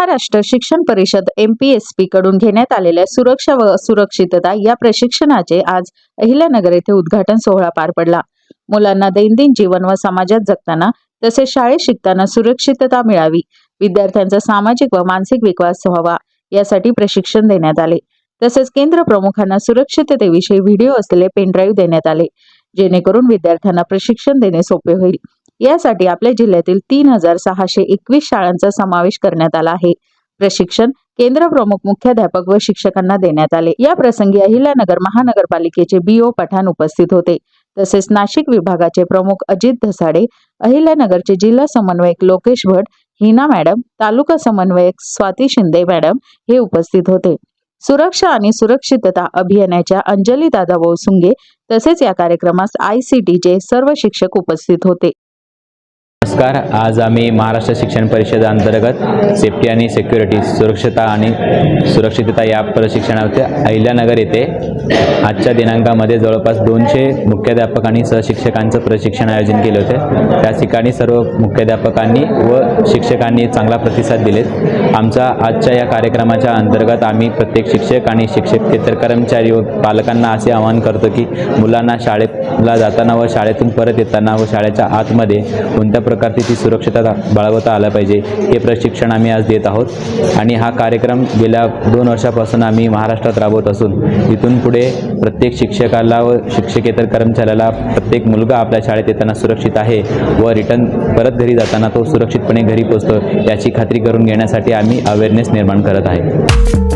महाराष्ट्र शिक्षण परिषद M P S P कडून घेण्यात आलेल्या सुरक्षा व सुरक्षितता या प्रशिक्षणाचे आज अहिल्यानगर येथे उद्घाटन सोहळा पार पडला. मुलांना दैनंदिन जीवन व समाजात जगताना तसेच शाळेत शिकताना सुरक्षितता मिळावी विद्यार्थ्यांचा सामाजिक व मानसिक विकास व्हावा यासाठी प्रशिक्षण देण्यात आले. तसेच केंद्र प्रमुखांना सुरक्षिततेविषयी व्हिडिओ असलेले पेनड्राईव्ह देण्यात आले जेणेकरून विद्यार्थ्यांना प्रशिक्षण देणे सोपे होईल. यासाठी आपल्या जिल्ह्यातील तीन हजार सहाशे एकवीस शाळांचा समावेश करण्यात आला आहे. प्रशिक्षण केंद्र प्रमुख मुख्याध्यापक व शिक्षकांना देण्यात आले. या प्रसंगी अहिल्यानगर महानगरपालिकेचे बीओ पठाण उपस्थित होते. तसेच नाशिक विभागाचे प्रमुख अजित धसाडे अहिल्यानगरचे जिल्हा समन्वयक लोकेश भट हिना मॅडम तालुका समन्वयक स्वाती शिंदे मॅडम हे उपस्थित होते. सुरक्षा आणि सुरक्षितता अभियानाच्या अंजली दादा सुंगे तसेच या कार्यक्रमास आय सी टीचे सर्व शिक्षक उपस्थित होते. नमस्कार आज आम्ही महाराष्ट्र शिक्षण परिषद अंतर्गत सेफ्टी आणि सिक्युरिटी सुरक्षता आणि सुरक्षितता या प्रशिक्षणार्थ अहिल्यानगर येथे आजच्या दिनांकामध्ये जवळपास दोनशे मुख्याध्यापक आणि सहशिक्षकांचं प्रशिक्षण आयोजन केले होते. त्या ठिकाणी सर्व मुख्याध्यापकांनी व शिक्षकांनी चांगला प्रतिसाद दिलेत. आमचा आजच्या या कार्यक्रमाच्या अंतर्गत आम्ही प्रत्येक शिक्षक आणि शिक्षकेतर कर्मचारी व पालकांना असे आवाहन करतो की मुलांना शाळेला जाताना व शाळेतून परत येताना व शाळेच्या आतमध्ये कोणत्या प्रकारची ती सुरक्षितता बाळगता आलं पाहिजे हे प्रशिक्षण आम्ही आज देत आहोत. आणि हा कार्यक्रम गेल्या दोन वर्षापासून आम्ही महाराष्ट्रात राबवत असून इथून पुढे प्रत्येक शिक्षकाला व शिक्षकेतर कर्मचाऱ्याला प्रत्येक मुलगा आपल्या शाळेत येताना सुरक्षित आहे व रिटर्न परत घरी जाताना तो सुरक्षितपणे घरी पोचतो याची खात्री करून घेण्यासाठी आम्ही अवेअरनेस निर्माण करत आहे.